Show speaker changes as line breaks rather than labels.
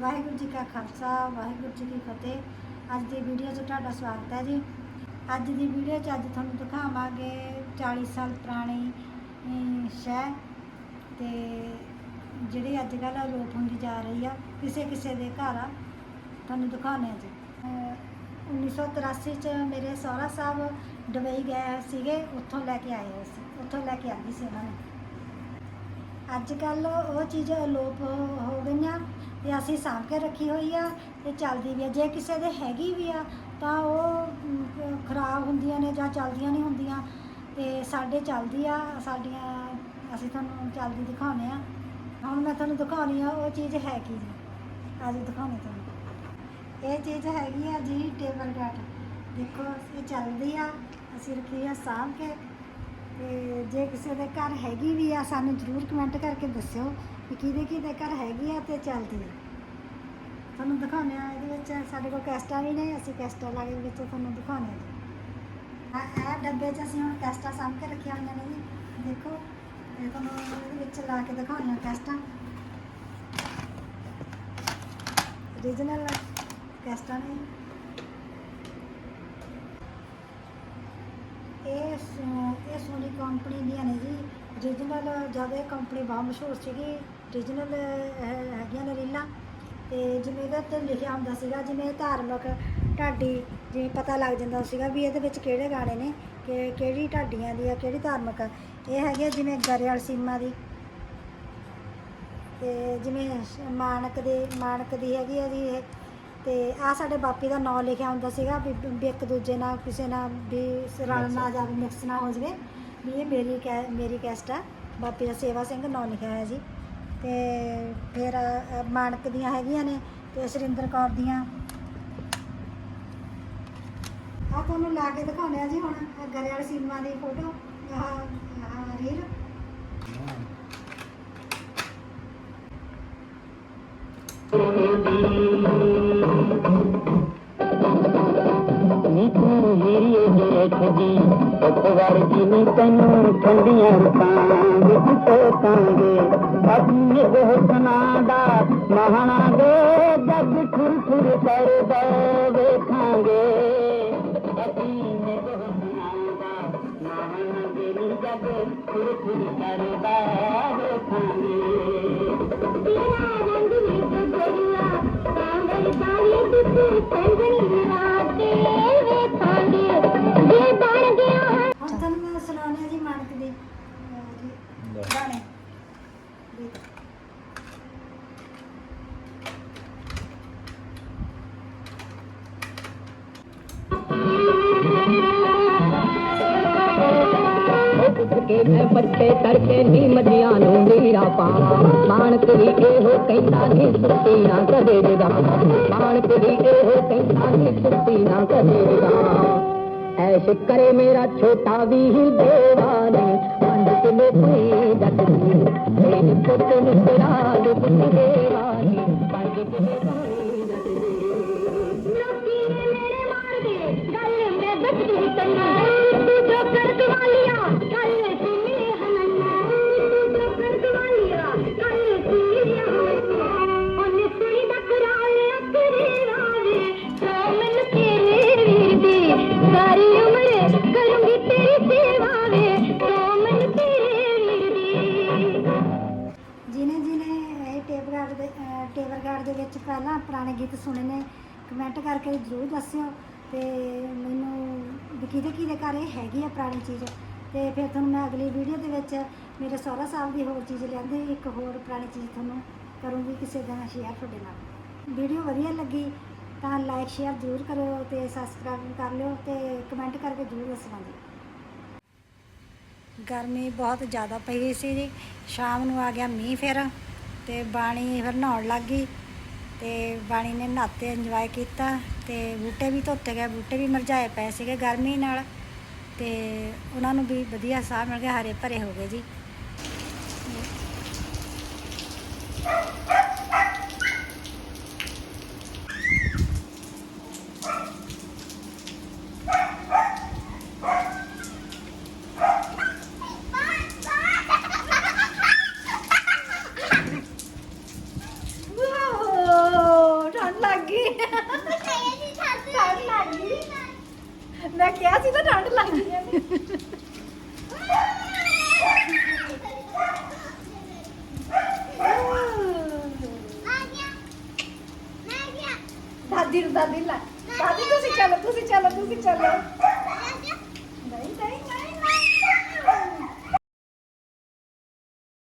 ਵਾਹਿਗੁਰੂ ਜੀ ਕਾ ਖਾਲਸਾ, ਵਾਹਿਗੁਰੂ ਜੀ ਕੀ ਫਤਿਹ। ਅੱਜ ਦੀ ਵੀਡੀਓ 'ਚ ਤੁਹਾਡਾ ਸਵਾਗਤ ਹੈ ਜੀ। ਅੱਜ ਦੀ ਵੀਡੀਓ 'ਚ ਅੱਜ ਤੁਹਾਨੂੰ ਦਿਖਾਵਾਂਗੇ 40 ਸਾਲ ਪੁਰਾਣੀ ਸ਼ਹਿ ਤੇ ਜਿਹੜੀ ਅੱਜ ਕੱਲ੍ਹ ਅਲੋਪ ਹੁੰਦੀ ਜਾ ਰਹੀ ਆ, ਕਿਸੇ ਕਿਸੇ ਦੇ ਘਰ ਆ। ਤੁਹਾਨੂੰ ਦਿਖਾਉਂਦੇ ਆ ਜੀ। ਅਹ 1983 ਚ ਮੇਰੇ ਸਹੁਰਾ ਸਾਹਿਬ ਦੁਬਈ ਗਏ ਸੀਗੇ, ਉੱਥੋਂ ਲੈ ਕੇ ਆਏ ਹੋਏ ਸੀ, ਉੱਥੋਂ ਲੈ ਕੇ ਆਂਦੀ ਸੀ ਉਹਨਾਂ ਨੇ। ਅੱਜ ਕੱਲ ਉਹ ਚੀਜ਼ ਅਲੋਪ ਹੋ ਗਈਆਂ। ਤੇ ਅਸੀਂ ਸਾਂਭ ਕੇ ਰੱਖੀ ਹੋਈ ਆ ਤੇ ਚੱਲਦੀ ਵੀ ਆ। ਜੇ ਕਿਸੇ ਦੇ ਹੈਗੀ ਵੀ ਆ ਤਾਂ ਉਹ ਅਮ, ਖਰਾਬ ਹੁੰਦੀਆਂ ਨੇ ਜਾਂ ਚੱਲਦੀਆਂ ਨਹੀਂ ਹੁੰਦੀਆਂ ਤੇ ਸਾਡੇ ਚੱਲਦੀ ਆ ਸਾਡੀਆਂ ਅਸੀਂ ਤੁਹਾਨੂੰ ਚੱਲਦੀ ਦਿਖਾਉਂਦੇ ਆ। ਹੁਣ ਮੈਂ ਤੁਹਾਨੂੰ ਦਿਖਾਉਣੀ ਆ ਉਹ ਚੀਜ਼ ਹੈ ਕੀ ਜੀ? ਅੱਜ ਦਿਖਾਉਣੀ ਤੁਹਾਨੂੰ। ਇਹ ਚੀਜ਼ ਹੈਗੀ ਆ ਜੀ ਟੇਬਲ ਡਾਟ ਦੇਖੋ ਇਹ ਚੱਲਦੀ ਆ ਅਸੀਂ ਰੱਖੀ ਆ ਸਾਂਭ ਕੇ। ਤੇ ਜੇ ਕਿਸੇ ਦੇ ਘਰ ਹੈਗੀ ਵੀ ਆ ਸਾਨੂੰ ਜ਼ਰੂਰ ਕਮੈਂਟ ਕਰਕੇ ਦੱਸਿਓ। ਕਿ ਕਿਹਦੇ ਕਿਹਦੇ ਘਰ ਹੈਗੀ ਆ ਤੇ ਚੱਲਦੀ ਆ। ਤੁਹਾਨੂੰ ਦਿਖਾਉਂਦੇ ਆ, ਇਹਦੇ ਵਿੱਚ ਸਾਡੇ ਕੋਲ ਕੈਸਟਾਂ ਵੀ ਨੇ, ਅਸੀਂ ਕੈਸਟਾਂ ਲਾ ਕੇ ਵਿੱਚ ਤੁਹਾਨੂੰ ਦਿਖਾਉਂਦੇ ਆ। ਜੀ ਇਹ ਡੱਬੇ 'ਚ ਅਸੀਂ ਹੁਣ ਕੈਸਟਾਂ ਸਾਂਭ ਕੇ ਰੱਖੀਆਂ ਹੋਈਆਂ ਨੇ ਜੀ। ਦੇਖੋ, ਇਹ ਤੁਹਾਨੂੰ ਇਹਦੇ ਵਿੱਚ ਲਾ ਕੇ ਦਿਖਾਉਂਦੇ ਆ ਕੈਸਟਾਂ। ਰੀਜਨਲ ਕੈਸਟਾਂ ਨੇ। ਇਹ ਸ- ਇਹ ਸੋਨੀ ਕੰਪਨੀ ਦੀਆਂ ਨੇ ਜੀ। ਰੀਜਨਲ ਜਦ ਇਹ ਕੰਪਨੀ ਬਹੁਤ ਮਸ਼ਹੂਰ ਸੀਗੀ। ਰੀਜਨਲ ਹੈਗੀਆਂ ਨੇ ਰੀਲਾਂ। ਤੇ ਜਿਵੇਂ ਇਹਦੇ ਉੱਤੇ ਲਿਖਿਆ ਹੁੰਦਾ ਸੀਗਾ ਜਿਵੇਂ ਧਾਰਮਿਕ ਢਾਡੀ ਜਿਵੇਂ ਪਤਾ ਲੱਗ ਜਾਂਦਾ ਸੀਗਾ ਵੀ ਇਹਦੇ ਵਿੱਚ ਕਿਹੜੇ ਗਾਣੇ ਨੇ ਕਿ ਕਿਹੜੀ ਢਾਡੀਆਂ ਦੀ ਆ ਕਿਹੜੀ ਧਾਰਮਿਕ ਇਹ ਹੈਗੀ ਜਿਵੇਂ ਗਰੇਵਾਲ ਸੀਮਾ ਦੀ। ਤੇ ਜਿਵੇਂ ਮਾਨਕ ਦੇ ਮਾਨਕ ਦੀ ਹੈਗੀ ਆ ਜੀ ਇਹ। ਤੇ ਆ ਸਾਡੇ ਬਾਪੀ ਦਾ ਨਾਮ ਲਿਖਿਆ ਹੁੰਦਾ ਸੀਗਾ ਵੀ ਇੱਕ ਦੂਜੇ ਨਾਲ ਕਿਸੇ ਨਾਲ ਵੀ ਰਲ ਨਾ ਜਾਵੇ ਮਿਕਸ ਨਾ ਹੋ ਜਾਵੇ। ਵੀ ਇਹ ਮੇਰੀ ਮੇਰੀ ਕੈਸਟ ਆ। ਬਾਪੀ ਦਾ ਸੇਵਾ ਸਿੰਘ ਨਾਮ ਲਿਖਿਆ ਹੋਇਆ ਜੀ। ਤੇ ਫਿਰ ਅ, ਮਾਨਕ ਦੀਆਂ ਹੈਗੀਆਂ ਨੇ ਤੇ ਸੁਰਿੰਦਰ ਕੌਰ ਦੀਆਂ। ਆ ਤੁਹਾਨੂੰ ਲਾ ਕੇ ਦਿਖਾਉਂਦੇ ਆ ਜੀ ਹੁਣ ਗਰੇਵਾਲ ਸੀਮਾ ਦੀ ਫੋਟੋ। ਆਹ ਆਹ ਰੀਲ
ਨੀ
घोषणा दा महाना जग खुर कर
ਕੇ ਮੈਂ ਬੱਚੇ ਤੜਕੇ ਨੀ ਮੱਝੀਆਂ ਨੂੰ ਨੀਰਾ ਪਾਵਾਂ ਮਾਨਕ ਵੀ ਇਹੋ ਕਹਿੰਦਾ ਨੀ ਸੁੱਤੀ ਨਾ ਕਦੇ ਜਗਾ ਮਾਨਕ ਵੀ ਇਹੋ ਕਹਿੰਦਾ ਨੀ ਸੁੱਤੀ ਨਾ ਕਦੇ ਜਗਾ ਐਸ਼ ਕਰੇ ਮੇਰਾ ਛੋਟਾ ਵੀ ਦੇਵਾਨੇ ਪੰਜ ਕਿਲੇ ਪਈ ਜੱਟ ਦੀ ਮੇਰੇ ਪੁੱਤ ਨੂੰ ਤੇਰਾ ਦੇ ਪੁੱਤ ਦੇਵਾਨੀ ਪੰਜ ਕਿਲੇ ਪਈ ਜੱਟ ਦੀ
ਲੋਕੀ ਨੇ ਮੇਰੇ ਮਾਰ ਦੇ ਗੱਲ ਮੈਂ ਦੱਸਦੀ ਤੈਨੂੰ
ਪਹਿਲਾਂ ਪੁਰਾਣੇ ਗੀਤ ਸੁਣੇ ਨੇ ਕਮੈਂਟ ਕਰਕੇ ਜ਼ਰੂਰ ਦੱਸਿਓ ਤੇ ਮੈਨੂੰ ਕਿਹਦੇ ਕਿਹਦੇ ਘਰ ਇਹ ਹੈਗੀ ਆ ਪੁਰਾਣੀ ਚੀਜ਼। ਤੇ ਫਿਰ ਤੁਹਾਨੂੰ ਮੈਂ ਅਗਲੀ ਵੀਡੀਓ ਦੇ ਵਿੱਚ ਮੇਰੇ ਸਹੁਰਾ ਸਾਹਿਬ ਦੀ ਹੋਰ ਚੀਜ਼ ਲਿਆਂਦੇ ਇੱਕ ਹੋਰ ਪੁਰਾਣੀ ਚੀਜ਼ ਤੁਹਾਨੂੰ ਕਰੂੰਗੀ ਕਿਸੇ ਦਿਨ ਸ਼ੇਅਰ ਤੁਹਾਡੇ ਨਾਲ। ਵੀਡੀਓ ਵਧੀਆ ਲੱਗੀ ਤਾਂ ਲਾਈਕ ਸ਼ੇਅਰ ਜ਼ਰੂਰ ਕਰਿਓ ਤੇ ਸਬਸਕ੍ਰਾਈਬ ਕਰ ਲਿਓ ਤੇ ਕਮੈਂਟ ਕਰਕੇ ਜ਼ਰੂਰ ਦੱਸਣਾ ਜੀ। ਗਰਮੀ ਬਹੁਤ ਜ਼ਿਆਦਾ ਪਈ ਸੀ ਜੀ। ਸ਼ਾਮ ਨੂੰ ਆ ਗਿਆ ਮੀਂਹ ਫਿਰ ਤੇ ਬਾਣੀ ਫਿਰ ਨਹਾਉਣ ਲੱਗ ਗਈ। ਤੇ ਬਾਣੀ ਨੇ ਨਹਾਤੇ ਇੰਜੋਏ ਕੀਤਾ ਤੇ ਬੂਟੇ ਵੀ ਧੋਤੇ ਗਏ। ਬੂਟੇ ਵੀ ਮਰਝਾਏ ਪਏ ਸੀਗੇ ਗਰਮੀ ਨਾਲ ਤੇ ਉਹਨਾਂ ਨੂੰ ਵੀ ਵਧੀਆ ਸਾਹ ਮਿਲ ਗਿਆ, ਹਰੇ ਭਰੇ ਹੋ ਗਏ ਜੀ। दादी दादीला. दादी तुझी चालू तुझी चालू तुझी चालू